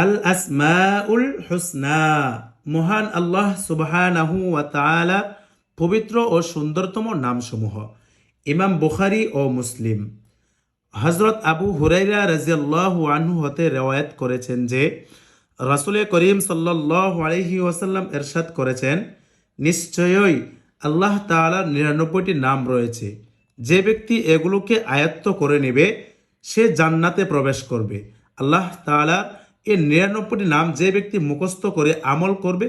আল আসমাউল হুসনা, মহান আল্লাহ সুবহানাহু ওয়া পবিত্র ও সুন্দরতম নামসমূহ, ইমাম বুখারি ও মুসলিম। হজরত আবু হুরাইরা রাজিয়াল্লাহু আনহু হতে রেওয়ায়ত করেছেন যে, রাসুলে করিম সাল্লাল্লাহু আলাইহি ওয়াসাল্লাম এরশাদ করেছেন, নিশ্চয়ই আল্লাহ তাআলার নিরানব্বইটি নাম রয়েছে। যে ব্যক্তি এগুলোকে আয়ত্ত করে নেবে, সে জান্নাতে প্রবেশ করবে। আল্লাহ তাআলা এই নিরানব্বইটি নাম যে ব্যক্তি মুখস্থ করে আমল করবে,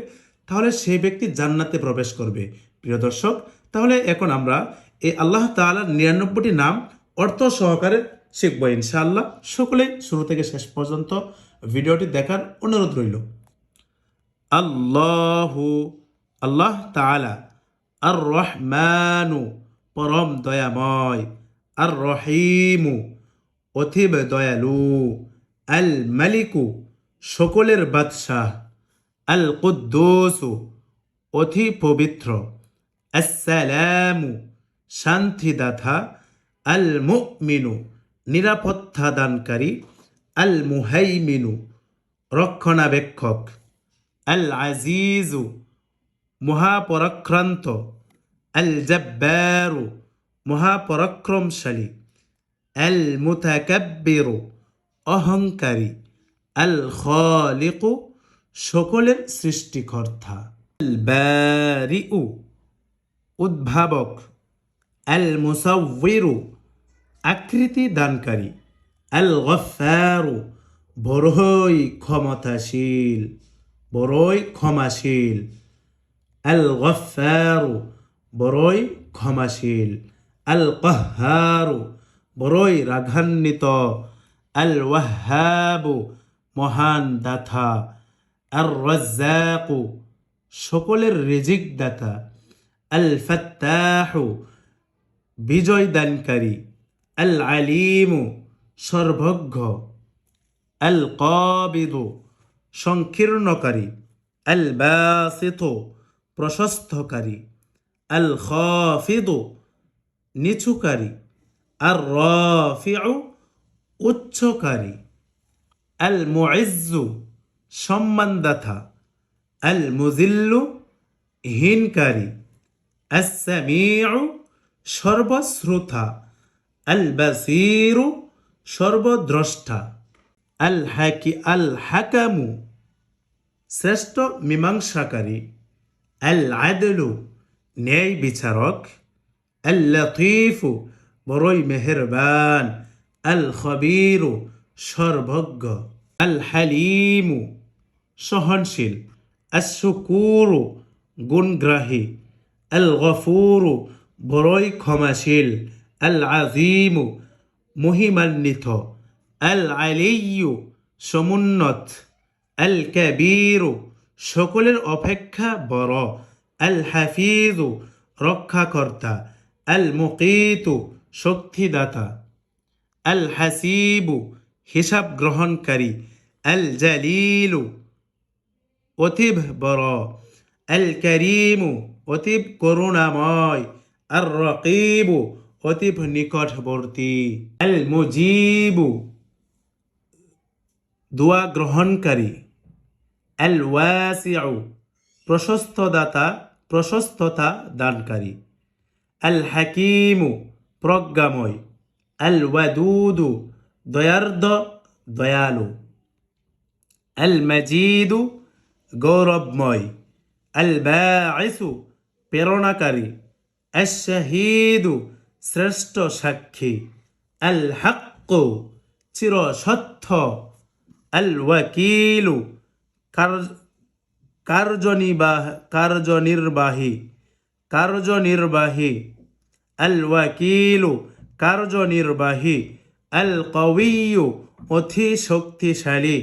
তাহলে সেই ব্যক্তি জান্নাতে প্রবেশ করবে। প্রিয় দর্শক, তাহলে এখন আমরা এই আল্লাহ তাআলার নিরানব্বইটি নাম অর্থ সহকারে শিখব ইনশাআল্লাহ। সকলেই শুরু থেকে শেষ পর্যন্ত ভিডিওটি দেখার অনুরোধ রইল। আল্লাহু, আল্লাহ তাআলা আর রহমানু পরম দয়াময় আর রহিমু অথিব দয়ালু আল মালিকু সকলের বাদশাহ আল কুদ্দুসু অতি পবিত্র আসসালামু শান্তিদাতা আল মুমিনু নিরাপত্তা দানকারী আল মুহাইমিনু রক্ষণাবেক্ষক আল আজিজু মহাপরাক্রান্ত আল জব্বারু মহাপরাক্রমশালী আল মুতাকাব্বিরু অহংকারী। আল খালিকু সকলের সৃষ্টিকর্তা। আল বারিউ উদ্ভাবক। আল মুসাউরু আকৃতি দানকারী। আল গফারু বড়ই ক্ষমতাশীল, বড়ই ক্ষমাশীল। আল গফারু বড়ই ক্ষমাশীল। আল কহারু বড়ই রাঘান্বিত আল ওয়াহাবু মহান দাথা আর রাজ্জাকু সকলের রিজিক দাতা আল ফাত্তাহু বিজয় দানকারী আল আলিমু সর্বজ্ঞ আল কবিদু সংকীর্ণকারী আল বাসিত প্রশস্তকারী আল খাফিদু নিচুকারী আর রফিউ উচ্চকারী। আল মুইজ্জু সম্মানদাতা আল মুজিল্লু হীনকারী আসামিউ সর্বশ্রোতা আল বাসিরু সর্বদ্রষ্টা আল হাকি আল হাকামু শ্রেষ্ঠ মীমাংসাকারী আল আদলু ন্যায় বিচারক আল লতিফু বড়ই মেহেরবান আল খবিরু সর্বজ্ঞ। আল হালিমু সহনশীল। আশুকুরু গুণগ্রাহী। আল গফুরু বড়ই ক্ষমাশীল। আল আজিমু মহিমান্বিত। আল আলিয়ু সমুন্নত। আল কাবীরু সকলের অপেক্ষা বড়। আল হাফিজু রক্ষাকর্তা। আল মুকিতু শক্তিদাতা। আল হাসিবু হিসাব গ্রহণকারী। আল জালিলু অতীব বড়। আল করিমু অতীব করুণাময়। আর রকিবু অতীব নিকটবর্তী। আল মুজিবু দোয়া গ্রহণকারী। আল ওয়াসিউ প্রশস্তদাতা, প্রশস্ততা দানকারী। আল হাকিমু প্রজ্ঞাময়। আল ওয়াদুদু দয়ার্দ দয়ালু। আল মাজিদু গৌরবময়। আল বাঈসু প্রেরণাকারী। আশাহিদু শ্রেষ্ঠ সাক্ষী। আল হাক্কু চির সত্য আল ওয়াকিলু কার্যনিবাহ, কার্যনির্বাহী। কার্যনির্বাহী। আল ওয়াকিলু কার্যনির্বাহী। আল কবিয়ু অতি শক্তিশালী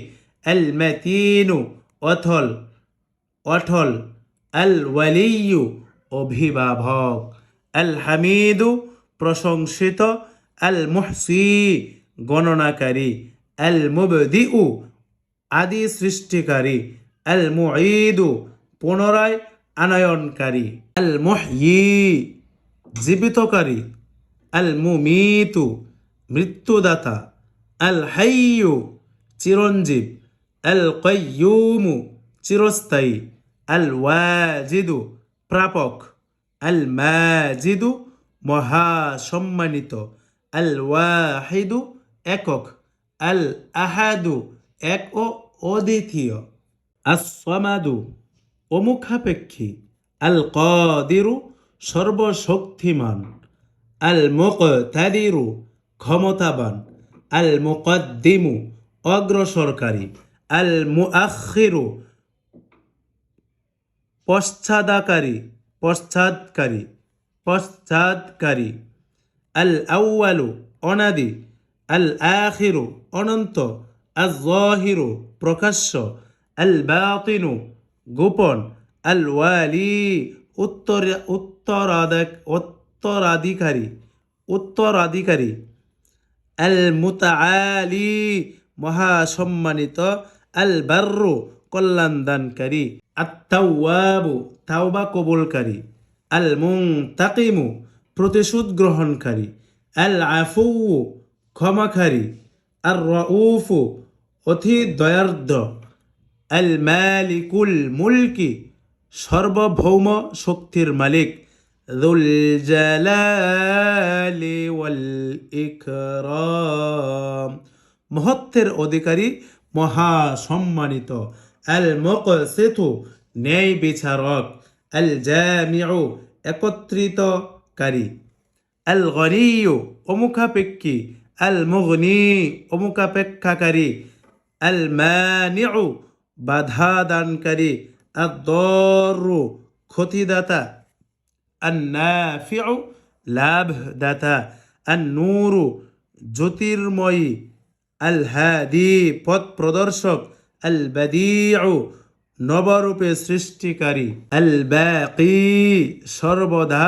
আল মাতিনু অথল, অঠল আল ওয়ালিয়ু অভিভাবক আল হামিদু প্রশংসিত আল মুহসি গণনাকারী আল মুবদিউ আদি সৃষ্টিকারী আল মুঈদু পুনরায় আনয়নকারী আল মুহয়ি জীবিতকারী আল মুমিতু মৃত্যুদাতা আল হাইয়ু চিরঞ্জীব আল কয়ুমু চিরস্থায়ী আল ওয়াজিদু প্রাপক আল মাজিদু মহাসম্মানিত আল ওয়াহিদু একক আল আহাদু এক ও অদ্বিতীয় আসমাদু অমুখাপেক্ষী আল কদিরু সর্বশক্তিমান আল মুকতাদিরু ক্ষমতাবান আল মুকদ্দিমু অগ্রসরকারী আল মুআখিরু পশ্চাদাকারী, পশ্চাৎকারী পশ্চাৎকারী আল আউয়ালু অনাদি আল আখিরু অনন্ত আল জাহিরু প্রকাশ্য আল বাতিনু গোপন আল ওয়ালি উত্তর, উত্তরাধিক, উত্তরাধিকারী উত্তরাধিকারী আল মুতাআলি মহাসম্মানিত আল বার্রু কল্যাণ দানকারী আত্মাওয়াবু তাওবা কবুলকারী আল মুংতাকিমু প্রতিশোধ গ্রহণকারী আল আফু ক্ষমাকারী আর রউফু অতি দয়ার্দ্র আল মালিকুল মুলকি সর্বভৌম শক্তির মালিক। জালালি ওয়াল ইকরাম মহত্বের অধিকারী মহা সম্মানিত আল মুকসিতু ন্যায় বিচারক আল জামিউ একত্রিতকারী। আল গনিয়ু অমুখাপেক্ষী। আল মুগনি অমুখাপেক্ষাকারী। আল মানিউ বাধা দানকারী আদরু ক্ষতিদাতা। আন্নাফিউ লাভদাতা আন্নুরু জ্যোতির্ময়ী হাদি পথ প্রদর্শক বাদিউ নবরূপে সৃষ্টিকারী আল বাকি সর্বদা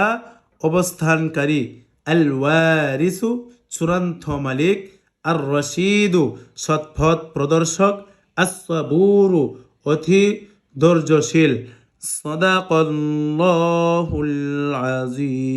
অবস্থানকারী আল ওয়ারিসু চূড়ান্ত মালিক আর রশিদু সৎপথ প্রদর্শক আসবুরু অতি ধৈর্যশীল সদাকল্লাহুল আজিম